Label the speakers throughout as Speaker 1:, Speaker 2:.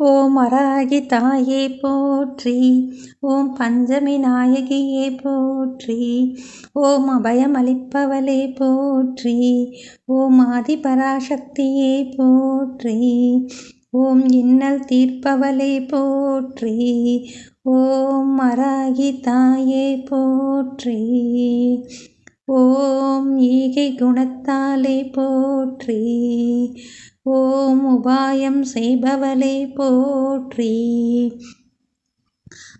Speaker 1: ஓம் Araki தாயே போற்றி ஓம் பஞ்சமி நாயகியே போற்றி ஓம் அபயம் அளிப்பவளே போற்றி ஓம் ஆதிபராசக்தியே போற்றி ஓம் இன்னல் தீர்ப்பவளே போற்றி ஓம் அராகி தாயே போற்றி ஓம் ஈகை குணத்தாலே போற்றி ஓம் உபாயம் செய்பவளே போற்றி.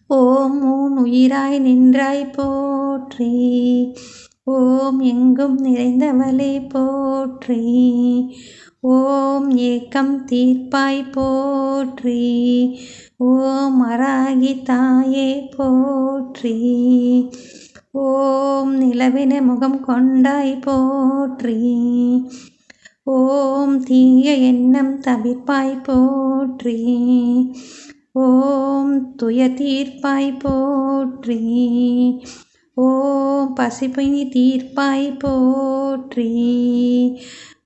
Speaker 1: ஓம் ஊன் உயிராய் நின்றாய் போற்றி. ஓம் எங்கும் நிறைந்தவளே போற்றி. ஓம் ஏக்கம் தீர்ப்பாய் போற்றி. ஓம் அராகி தாயே போற்றி. ஓம் நிலவின முகம் கொண்டாய் போற்றி. ஓம் தீய எண்ணம் தவிர்ப்பாய் போற்றி. ஓம் துய தீர்ப்பாய் போற்றி. ஓம் பசிப்பினி தீர்ப்பாய் போற்றி.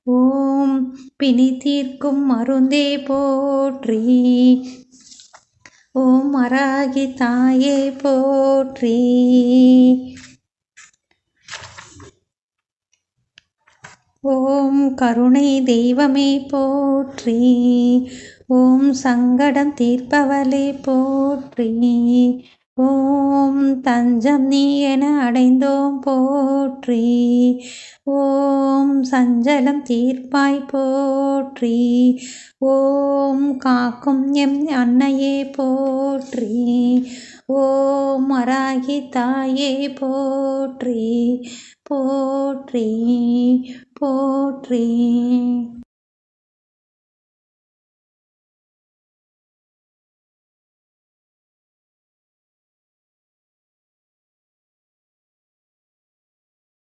Speaker 1: ஓம் பிணி தீர்க்கும் மருந்தே போற்றி. ஓம் அராகி தாயே போற்றி. ஓம் கருணை தெய்வமே போற்றி. ஓம் சங்கடம் தீர்ப்பவளே போற்றி. ஓம் தஞ்சம் நீ என அடைந்தோம் போற்றி. ஓம் சஞ்சலம் தீர்ப்பாய் போற்றி. ஓம் காக்கும் எம் அன்னையே போற்றி. ஓம் மராகி தாயே போற்றி. போற்றி போற்றி.